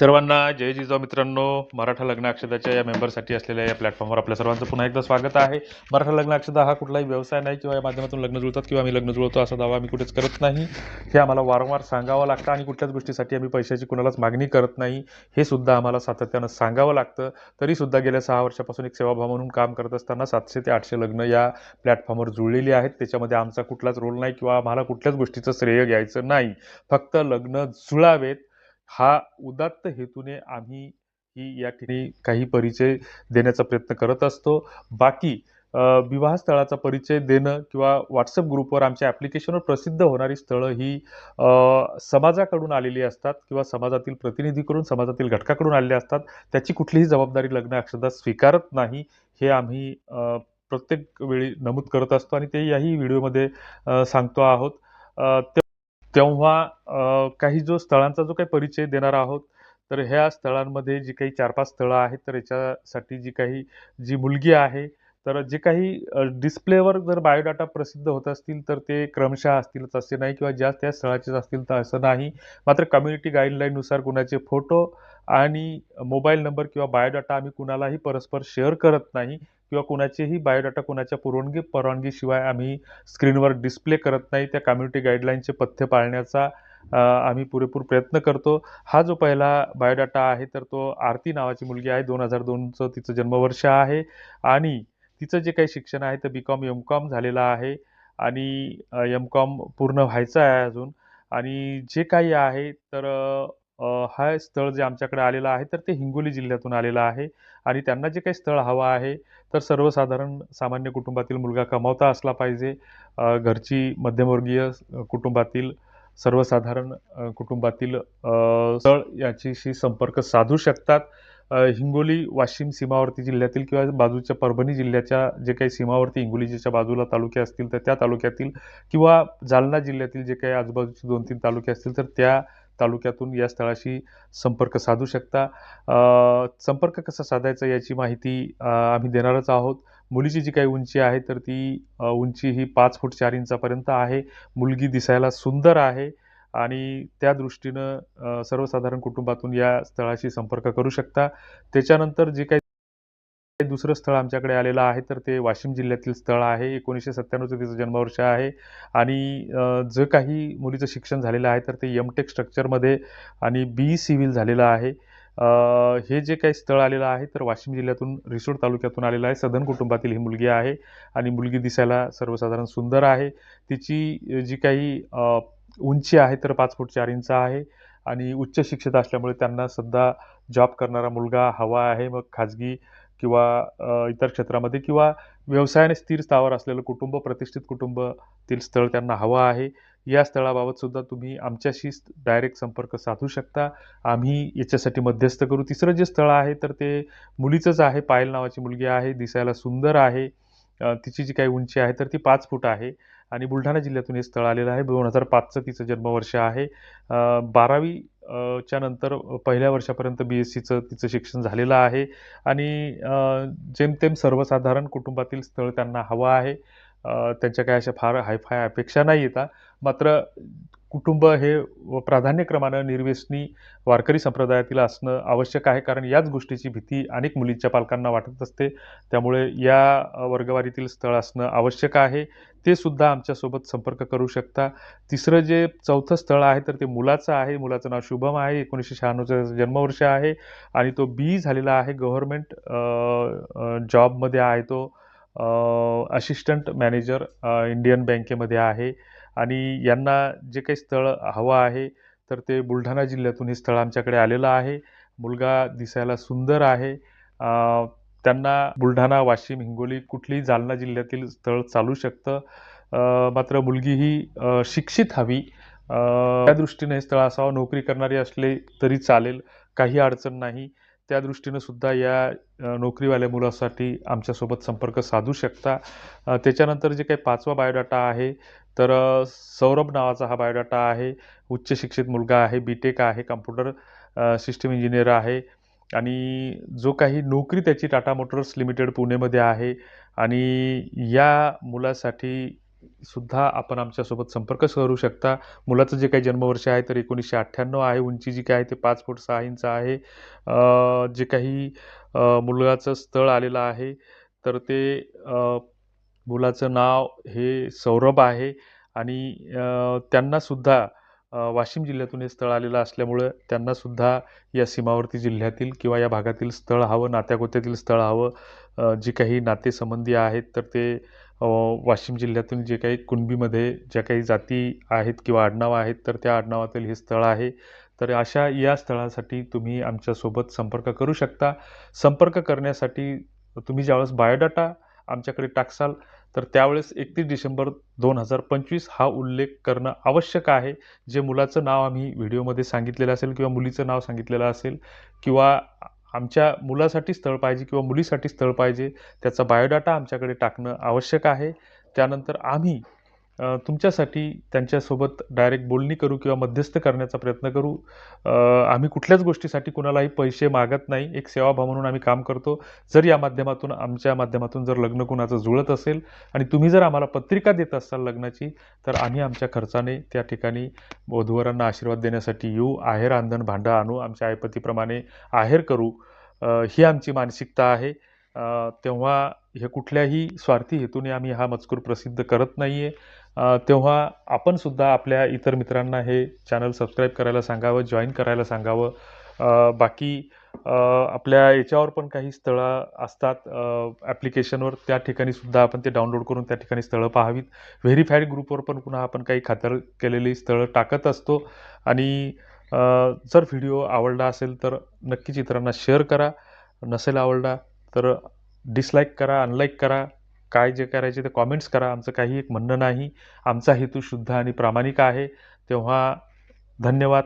सर्वांना जय जिजाऊ मित्रांनो. मराठा लग्न अक्षदाच्या या मेंबरसाठी असलेल्या या प्लॅटफॉर्मवर आपल्या सर्वांचं पुन्हा एकदा स्वागत आहे. मराठा लग्न अक्षदा हा कुठलाही व्यवसाय नाही किंवा या माध्यमातून लग्न जुळतात किंवा आम्ही लग्न जुळवतो असा दावा आम्ही कुठेच करत नाही. हे आम्हाला वारंवार सांगावं लागतं आणि कुठल्याच गोष्टीसाठी आम्ही पैशाची कुणालाच मागणी करत नाही. हे सुद्धा आम्हाला सातत्यानं सांगावं लागतं. तरीसुद्धा गेल्या सहा वर्षापासून एक सेवाभाव म्हणून काम करत असताना सातशे ते आठशे लग्न या प्लॅटफॉर्मवर जुळलेली आहेत. त्याच्यामध्ये आमचा कुठलाच रोल नाही किंवा आम्हाला कुठल्याच गोष्टीचं श्रेय घ्यायचं नाही. फक्त लग्न जुळावेत. हा उदात्त हेतूने आम्ही ही या ठिकाणी काही परिचय देण्याचा प्रयत्न करत असतो. बाकी विवाह विवाहस्थळाचा परिचय देणं किंवा व्हॉट्सअप ग्रुपवर आमच्या ॲप्लिकेशनवर प्रसिद्ध होणारी स्थळं ही समाजाकडून आलेली असतात किंवा समाजातील प्रतिनिधीकडून समाजातील घटकाकडून आलेली असतात. त्याची कुठलीही जबाबदारी लग्न अक्षदा स्वीकारत नाही हे आम्ही प्रत्येक वेळी नमूद करत असतो आणि ते याही व्हिडिओमध्ये सांगतो आहोत. तेव्हा काही जो स्थळांचा जो काही परिचय देणार आहोत तर ह्या स्थळांमध्ये जी काही चार पाच स्थळं आहेत तर याच्यासाठी जी काही जी मुलगी आहे तर जे काही डिस्प्लेवर जर बायोडाटा प्रसिद्ध होत असतील तर ते क्रमशः असतीलच असे नाही किंवा ज्या त्या स्थळाचेच असतील तर असं नाही. मात्र कम्युनिटी गाईडलाईननुसार कुणाचे फोटो आणि मोबाईल नंबर किंवा बायोडाटा आम्ही कुणालाही परस्पर शेअर करत नाही किंवा कुणाचेही बायोडाटा कुणाच्या पुरवणगी परवानगीशिवाय आम्ही स्क्रीनवर डिस्प्ले करत नाही. त्या कम्युनिटी गाईडलाईनचे पथ्य पाळण्याचा आम्ही पुरेपूर प्रयत्न करतो. हा जो पहिला बायोडाटा आहे तर तो आरती नावाची मुलगी आहे. दोन हजार दोनचं तिचं जन्मवर्ष आहे आणि तिचं जे काही शिक्षण आहे तर बी कॉम एम कॉम झालेलं आहे आणि एम कॉम पूर्ण व्हायचं आहे अजून. आणि जे काही आहे तर हा स्थळ जे आमच्याकडे आलेलं आहे तर ते हिंगोली जिल्ह्यातून आलेलं आहे. आणि त्यांना जे काही स्थळ हवं आहे तर सर्वसाधारण सामान्य कुटुंबातील मुलगा कमावता असला पाहिजे. घरची मध्यमवर्गीय कुटुंबातील सर्वसाधारण कुटुंबातील स्थळ याच्याशी संपर्क साधू शकतात. हिंगोली वाशिम सीमावर्ती जिल्ह्यातील किंवा बाजूच्या परभणी जिल्ह्याच्या जे काही सीमावर्ती हिंगोलीच्या बाजूला तालुके असतील तर त्या तालुक्यातील किंवा जालना जिल्ह्यातील जे काही आजूबाजूचे दोन तीन तालुके असतील तर त्या तालुक्यातून या स्थळाशी संपर्क साधू शकता. संपर्क कसा साधायचा याची माहिती आम्ही देणारच आहोत. मुलीची जी काही उंची आहे तर ती उंची ही पाच फूट चार इंचापर्यंत आहे. मुलगी दिसायला सुंदर आहे आणि त्या दृष्टीनं सर्वसाधारण कुटुंबातून या स्थळाशी संपर्क करू शकता. त्याच्यानंतर जे काही दुसरं स्थळ आमच्याकडे आलेलं आहे तर ते वाशिम जिल्ह्यातील स्थळ आहे. एकोणीसशे सत्त्याण्णवचं तिचं जन्मवर्ष आहे. आणि जे काही मुलीचं शिक्षण झालेलं आहे तर ते एम टेक स्ट्रक्चरमध्ये आणि बी सिव्हिल झालेलं आहे. हे जे काही स्थळ आलेलं आहे तर वाशिम जिल्ह्यातून रिसोड तालुक्यातून आलेलं आहे. सदन कुटुंबातील ही मुलगी आहे आणि मुलगी दिसायला सर्वसाधारण सुंदर आहे. तिची जी काही उंची आहे तर पाच फूट चार इंच आहे. आणि उच्च शिक्षित असल्यामुळे त्यांना सध्या जॉब करणारा मुलगा हवा आहे. मग खाजगी किंवा इतर क्षेत्रामध्ये किंवा व्यवसायाने स्थिर स्थावर असलेलं कुटुंब प्रतिष्ठित कुटुंबातील स्थळ त्यांना हवं आहे या स्थळाबाबत सुद्धा तुम्ही आमच्याशी डायरेक्ट संपर्क साधू शकता. आम्ही याच्यासाठी मध्यस्थ करू. तिसरं जे स्थळ आहे तर ते मुलीचंच आहे. पायल नावाची मुलगी आहे दिसायला सुंदर आहे. तिची जी काही उंची आहे तर ती पाच फूट आहे. आणि बुलढाणा जिल्ह्यातून हे स्थळ आलेलं आहे. दोन हजार पाचचं तिचं जन्मवर्ष आहे. बारावी च्या नंतर पहिल्या वर्षापर्यंत बी एस सीचं तिचं शिक्षण झालेलं आहे. आणि जेमतेम सर्वसाधारण कुटुंबातील स्थळ त्यांना हवं आहे. त्यांच्या काही अशा फार हायफाय अपेक्षा नाही येतात मात्र कुटुंब हे व प्राधान्यक्रमानं निर्व्यसनी वारकरी संप्रदायातील असणं आवश्यक आहे. कारण याच गोष्टीची भीती अनेक मुलींच्या पालकांना वाटत असते. त्यामुळे या वर्गवारीतील स्थळ असणं आवश्यक आहे. ते सुद्धा आमच्यासोबत संपर्क करू शकता. तिसरं जे चौथं स्थळ आहे तर ते मुलाचं आहे. मुलाचं नाव शुभम आहे. एकोणीसशे शहाण्णवचं जन्मवर्ष आहे. आणि तो बी झालेला आहे. गव्हर्मेंट जॉबमध्ये आहे तो. असिस्टंट मॅनेजर इंडियन बँकेमध्ये आहे. आणि यांना जे काही स्थळ हवं आहे तर ते बुलढाणा जिल्ह्यातून हे स्थळ आमच्याकडे आलेलं आहे. मुलगा दिसायला सुंदर आहे. त्यांना बुलढाणा वाशिम हिंगोली कुठलीही जालना जिल्ह्यातील स्थळ चालू शकतं. मात्र मुलगी ही शिक्षित हवी. त्या दृष्टीने हे स्थळ असावं. नोकरी करणारी असले तरी चालेल. काही अडचण नाही. त्या दृष्टीनं सुद्धा या नोकरीवाल्या मुलासाठी आमच्यासोबत संपर्क साधू शकता. त्याच्यानंतर जे काही पाचवा बायोडाटा आहे तर सौरभ नावाचा हा बायोडाटा आहे. उच्च शिक्षित मुलगा आहे बी टेक आहे कम्प्युटर सिस्टम इंजिनियर आहे. आणि जो काही नोकरी त्याची टाटा मोटर्स लिमिटेड पुणेमध्ये आहे. आणि या मुलासाठी सुद्धा आपण आमच्यासोबत संपर्क करू शकता. मुलाचं जे काही जन्मवर्ष आहे तर एकोणीसशे अठ्ठ्याण्णव आहे. उंची जी काय आहे ते पाच फूट सहा इंच आहे. जे काही मुलगाचं मुलाचं स्थळ आलेलं आहे तर ते मुलाचं नाव हे सौरभ आहे. आणि त्यांनासुद्धा वाशिम जिल्ह्यातून हे स्थळ आलेलं असल्यामुळं त्यांनासुद्धा या सीमावर्ती जिल्ह्यातील किंवा या भागातील स्थळ हवं नात्यागोत्यातील स्थळ हवं. जी जे काही नातेसंबंधी आहेत तर ते वाशिम जिल्ह्यातून जे काही कुणबीमध्ये ज्या काही जाती आहेत किंवा आडनावं आहेत तर त्या आडनावातील हे स्थळ आहे. तर अशा या स्थळासाठी तुम्ही आमच्यासोबत संपर्क करू शकता. संपर्क करण्यासाठी तुम्ही ज्यावेळेस बायोडाटा आमच्याकडे टाकसाल तर त्यावेळेस एकतीस डिसेंबर दोन हजार पंचवीस हा उल्लेख करणं आवश्यक आहे. जे मुलाचं नाव आम्ही व्हिडिओमध्ये सांगितलेलं असेल किंवा मुलीचं नाव सांगितलेलं असेल किंवा आमच्या मुलासाठी स्थळ पाहिजे किंवा मुलीसाठी स्थळ पाहिजे त्याचा बायोडाटा आमच्याकडे टाकणं आवश्यक आहे. त्यानंतर आम्ही तुमच्यासाठी त्यांच्यासोबत डायरेक्ट बोलणी करू किंवा मध्यस्थ करण्याचा प्रयत्न करू. आम्ही कुठल्याच गोष्टीसाठी कुणालाही पैसे मागत नाही. एक सेवाभाव म्हणून आम्ही काम करतो. जर या माध्यमातून आमच्या माध्यमातून जर लग्न कुणाचं जुळत असेल आणि तुम्ही जर आम्हाला पत्रिका देत असाल लग्नाची तर आम्ही आमच्या खर्चाने त्या ठिकाणी वधूवरांना आशीर्वाद देण्यासाठी येऊ. आहेर आंधण भांडं आणू. आमच्या आयपतीप्रमाणे आहेर करू. ही आमची मानसिकता आहे. तेव्हा हे कुठल्याही स्वार्थी हेतूने आम्ही हा मजकूर प्रसिद्ध करत नाही आहे तेव्हा आपण सुद्धा आपल्या इतर मित्रांना हे चॅनल सबस्क्राईब करायला सांगावं जॉईन करायला सांगावं. बाकी आपल्या याच्यावर पण काही स्थळं असतात. ॲप्लिकेशनवर त्या ठिकाणी सुद्धा आपण ते डाउनलोड करून त्या ठिकाणी स्थळं पाहावीत. व्हेरीफाईड ग्रुपवर पण पुन्हा आपण काही खातर केलेली स्थळं टाकत असतो. आणि जर व्हिडिओ आवडला असेल तर नक्कीच इतरांना शेअर करा. नसेल आवडला तर डिसलाईक करा अनलाईक करा. काय जे करायचे ते कॉमेंट्स करा. आमचं काही एक म्हणणं नाही. आमचा हेतू शुद्ध आणि प्रामाणिक आहे. तेव्हा धन्यवाद.